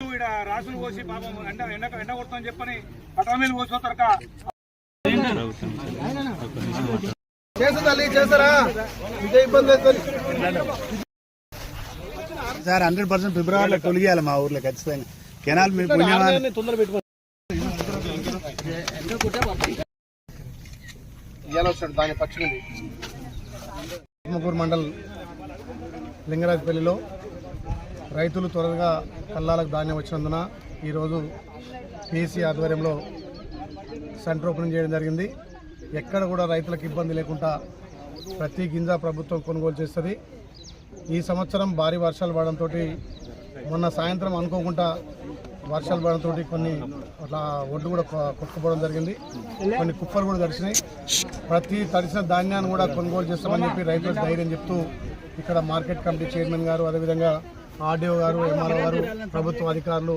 ఈడ రాసులు పోసి పాపం ఎండ ఎండ ఎండ కొడతామని చెప్పని పట్టణ మీద పోసుకోతారక చేసు తల్లి చేస్తారా ఇదే ఇబ్బంది అవుతుంది సార్ హండ్రెడ్ పర్సెంట్ ఫిబ్రవరిలో తొలిగేయాలి మా ఊర్లో ఖచ్చితంగా. కెనాల్ మీ పుణ్యమాన్ తొందర పెట్టుకో ఇవాళ వచ్చాడు దాని పచ్చిమిది ఆత్మకూరు మండల్ లింగరాజపల్లిలో రైతులు త్వరగా కల్లాలకు ధాన్యం వచ్చినందున ఈరోజు పీసీ ఆధ్వర్యంలో సెంటర్ ఓపెనింగ్ చేయడం జరిగింది. ఎక్కడ కూడా రైతులకు ఇబ్బంది లేకుండా ప్రతి గింజ ప్రభుత్వం కొనుగోలు చేస్తుంది. ఈ సంవత్సరం భారీ వర్షాలు పడడంతో మొన్న సాయంత్రం అనుకోకుండా వర్షాలు పడడంతో కొన్ని అట్లా ఒడ్డు కూడా కొట్టుకుపోవడం జరిగింది. కొన్ని కుప్పలు కూడా తడిచినాయి ప్రతి తడిసిన ధాన్యాన్ని కూడా కొనుగోలు చేస్తామని చెప్పి రైతులకు ధైర్యం చెప్తూ ఇక్కడ మార్కెట్ కమిటీ చైర్మన్ గారు అదేవిధంగా ఆర్డీఓ గారు ఎంఆర్ఓ గారు ప్రభుత్వ అధికారులు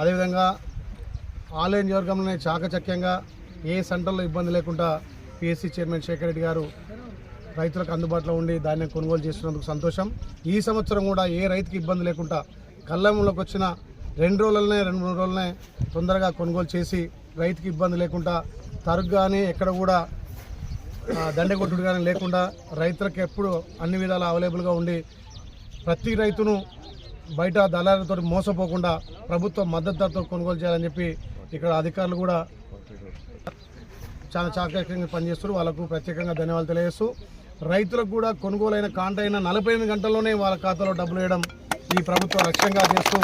అదేవిధంగా ఆలయ నియోజకవర్గంలోనే చాకచక్యంగా ఏ సెంటర్లో ఇబ్బంది లేకుండా పిఎస్సి చైర్మన్ శేఖర్ రెడ్డి గారు రైతులకు అందుబాటులో ఉండి ధాన్యం కొనుగోలు చేస్తున్నందుకు సంతోషం. ఈ సంవత్సరం కూడా ఏ రైతుకి ఇబ్బంది లేకుండా కళ్ళంలోకి వచ్చిన రెండు రోజులనే రెండు మూడు రోజులనే తొందరగా కొనుగోలు చేసి రైతుకి ఇబ్బంది లేకుండా తరుగు కానీ ఎక్కడ కూడా దండగొట్టుడు కానీ లేకుండా రైతులకు ఎప్పుడు అన్ని విధాలు అవైలబుల్గా ఉండి ప్రతి రైతును బయట దళాలతో మోసపోకుండా ప్రభుత్వ మద్దతు ధరతో కొనుగోలు చేయాలని చెప్పి ఇక్కడ అధికారులు కూడా చాలా చాకచక్యంగా పనిచేస్తారు వాళ్ళకు ప్రత్యేకంగా ధన్యవాదాలు తెలియజేస్తూ రైతులకు కూడా కొనుగోలైన కాంట అయిన నలభై ఎనిమిది గంటల్లోనే వాళ్ళ ఖాతాలో డబ్బులు వేయడం ఈ ప్రభుత్వం లక్ష్యంగా చేస్తూ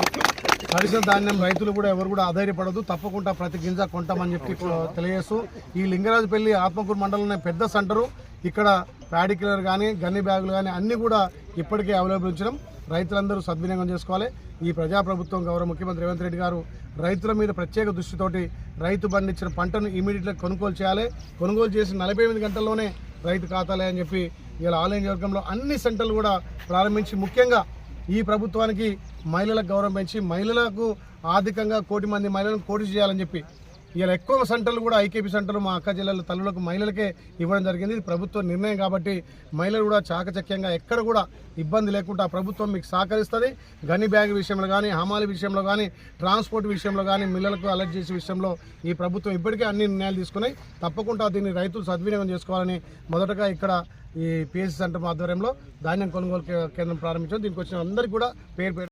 తడిసిన ధాన్యం రైతులు కూడా ఎవరు కూడా ఆధారపడదు. తప్పకుండా ప్రతి గింజ కొంటామని చెప్పి తెలియజేస్తూ ఈ లింగరాజుపల్లి ఆత్మకూరు మండలంలో పెద్ద సెంటరు. ఇక్కడ ప్యాడిక్యులర్ కానీ గన్ని బ్యాగులు కానీ అన్నీ కూడా ఇప్పటికే అవైలబుల్ ఉంచడం రైతులందరూ సద్వినియోగం చేసుకోవాలి. ఈ ప్రజాప్రభుత్వం గౌరవ ముఖ్యమంత్రి రేవంత్ రెడ్డి గారు రైతుల మీద ప్రత్యేక దృష్టితోటి రైతు పండించిన పంటను ఇమీడియట్గా కొనుగోలు చేయాలి. కొనుగోలు చేసి నలభై ఎనిమిది గంటల్లోనే రైతు ఖాతాలే అని చెప్పి ఇలా ఆన్లైన్ వర్గంలో అన్ని సెంటర్లు కూడా ప్రారంభించి ముఖ్యంగా ఈ ప్రభుత్వానికి మహిళలకు గౌరవం పెంచి మహిళలకు ఆర్థికంగా కోటి మంది మహిళలను కోటి చేయాలని చెప్పి ఇలా ఎక్కువ సెంటర్లు కూడా ఐకేపీ సెంటర్లు మా అక్క జిల్లాల తల్లులకు మహిళలకే ఇవ్వడం జరిగింది. ఇది ప్రభుత్వ నిర్ణయం కాబట్టి మహిళలు కూడా చాకచక్యంగా ఎక్కడ కూడా ఇబ్బంది లేకుండా ప్రభుత్వం మీకు సహకరిస్తుంది. గని బ్యాగ్ విషయంలో కానీ హమాలి విషయంలో కానీ ట్రాన్స్పోర్ట్ విషయంలో కానీ మిల్లలకు అలర్ట్ చేసే విషయంలో ఈ ప్రభుత్వం ఇప్పటికే అన్ని నిర్ణయాలు తీసుకున్నాయి. తప్పకుండా దీన్ని రైతులు సద్వినియోగం చేసుకోవాలని మొదటగా ఇక్కడ ఈ పిఎస్సి సెంటర్ ఆధ్వర్యంలో ధాన్యం కొనుగోలు కేంద్రం ప్రారంభించాం దీనికి వచ్చిన అందరికీ కూడా పేరు పేరు